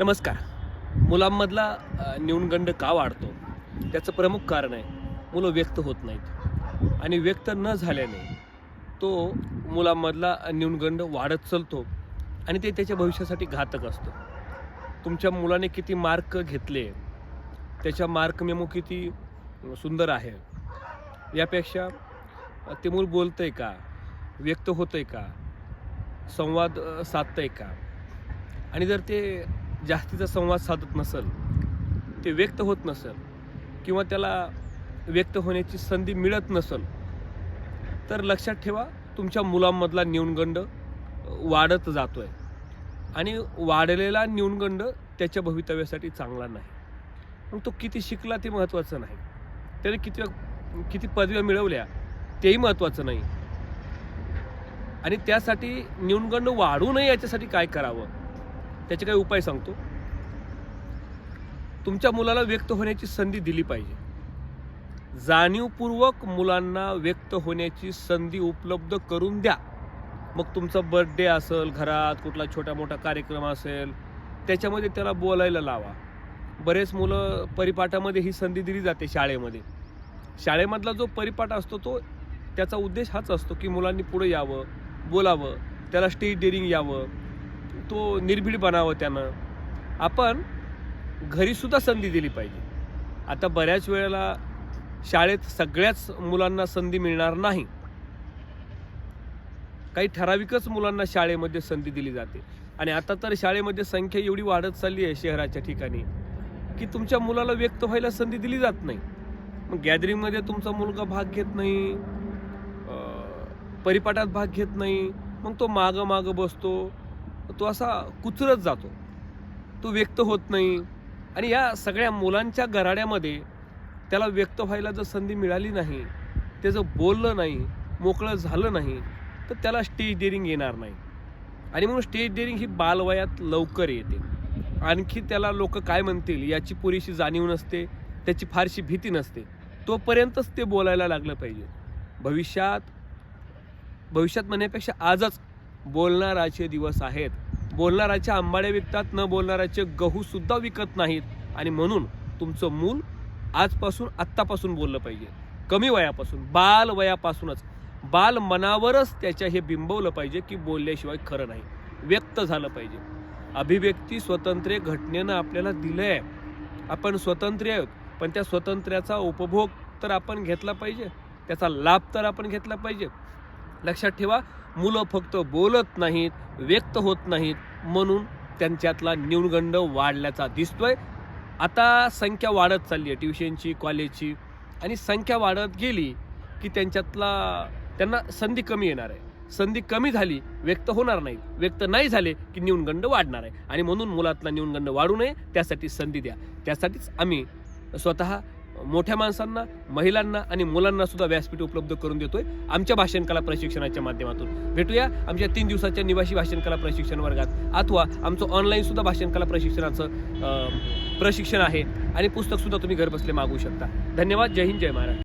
नमस्कार. मुलांमधला न्यूनगंड का वाढतो? त्याचं प्रमुख कारण आहे मुलं व्यक्त होत नाहीत. आणि व्यक्त न झाल्याने तो मुलांमधला न्यूनगंड वाढत चालतो आणि ते त्याच्या भविष्यासाठी घातक असतो. तुमच्या मुलाने किती मार्क घेतले त्याच्या मार्क मेमो किती सुंदर आहे? यापेक्षा ते मूल बोलतंय का? व्यक्त होतंय का? संवाद साधतं आहे का? आणि जर ते जास्तीचा संवाद साधत नसेल ते व्यक्त होत नसेल किंवा त्याला व्यक्त होण्याची संधी मिळत नसेल तर लक्षात ठेवा तुमच्या मुलांमधला न्यूनगंड वाढत जातोय. आणि वाढलेला न्यूनगंड त्याच्या भवितव्यासाठी चांगला नाही. मग तो किती शिकला ते महत्त्वाचं नाही. त्याने किती किती पदव्या मिळवल्या तेही महत्त्वाचं नाही. आणि त्यासाठी न्यूनगंड वाढू नये याच्यासाठी काय करावं? त्याचे काही उपाय सांगतो. तुमच्या मुलाला व्यक्त होण्याची संधी दिली पाहिजे. जाणीवपूर्वक मुलांना व्यक्त होण्याची संधी उपलब्ध करून द्या. मग तुमचा बर्थडे असेल घरात कुठला छोटा मोठा कार्यक्रम असेल त्याच्यामध्ये त्याला बोलायला लावा. बरेच मुलं परिपाठामध्ये ही संधी दिली जाते शाळेमध्ये. शाळेमधला जो परिपाठ असतो तो त्याचा उद्देश हाच असतो की मुलांनी पुढे यावं बोलावं त्याला स्टेज डेअरिंग यावं. तो निर्भीड बनावं त्यानं. आपण घरीसुद्धा संधी दिली पाहिजे. आता बऱ्याच वेळेला शाळेत सगळ्याच मुलांना संधी मिळणार नाही. काही ठराविकच मुलांना शाळेमध्ये संधी दिली जाते. आणि आता तर शाळेमध्ये संख्या एवढी वाढत चालली आहे शहराच्या ठिकाणी की तुमच्या मुलाला व्यक्त व्हायला संधी दिली जात नाही. मग गॅदरिंगमध्ये तुमचा मुलगा भाग घेत नाही परिपाठात भाग घेत नाही मग तो मागं मागं बसतो तो असा कुचरत जातो. तो व्यक्त होत नाही. आणि या सगळ्या मुलांच्या गराड्यामध्ये त्याला व्यक्त व्हायला जर संधी मिळाली नाही त्याचं बोललं नाही मोकळं झालं नाही तर त्याला स्टेज डेअरिंग येणार नाही. आणि म्हणून स्टेज डेअरिंग ही बालवयात लवकर येते. आणखी त्याला लोक काय म्हणतील याची पुरेशी जाणीव नसते त्याची फारशी भीती नसते. तोपर्यंतच ते बोलायला लागलं पाहिजे. भविष्यात भविष्यात म्हणण्यापेक्षा आजच बोलणाराचे दिवस आहेत. बोलणाराच्या आंबाड्या विकतात न बोलणाराचे गहूसुद्धा विकत नाहीत. आणि म्हणून तुमचं मूल आजपासून आत्तापासून बोललं पाहिजे. कमी वयापासून बाल वयापासूनच. बाल मनावरच त्याच्या हे बिंबवलं पाहिजे की बोलल्याशिवाय खरं नाही. व्यक्त झालं पाहिजे. अभिव्यक्ती स्वतंत्र घटनेनं आपल्याला दिलं आहे आपण स्वतंत्र आहोत पण त्या स्वतंत्र्याचा उपभोग तर आपण घेतला पाहिजे. त्याचा लाभ तर आपण घेतला पाहिजे. लक्षात ठेवा मुलं फक्त बोलत नाहीत व्यक्त होत नाहीत म्हणून त्यांच्यातला न्यूनगंड वाढल्याचा दिसतोय. आता संख्या वाढत चालली आहे. ट्युशनची कॉलेजची आणि संख्या वाढत गेली की त्यांच्यातला त्यांना संधी कमी येणार आहे. संधी कमी झाली व्यक्त होणार नाही. व्यक्त नाही झाले की न्यूनगंड वाढणार आहे. आणि म्हणून मुलातला न्यूनगंड वाढू नये त्यासाठी संधी द्या. त्यासाठीच आम्ही स्वतः मोठ्या माणसांना महिलांना आणि मुलांना सुद्धा व्यासपीठ उपलब्ध करून देतोय आमच्या भाषण कला प्रशिक्षणाच्या माध्यमातून. भेटूया आमच्या तीन दिवसाच्या निवासी भाषण कला प्रशिक्षण वर्गात. अथवा आमचं ऑनलाईन सुद्धा भाषण कला प्रशिक्षणाचं प्रशिक्षण आहे आणि पुस्तक सुद्धा तुम्ही घरबसले मागवू शकता. धन्यवाद. जय हिंद जय महाराज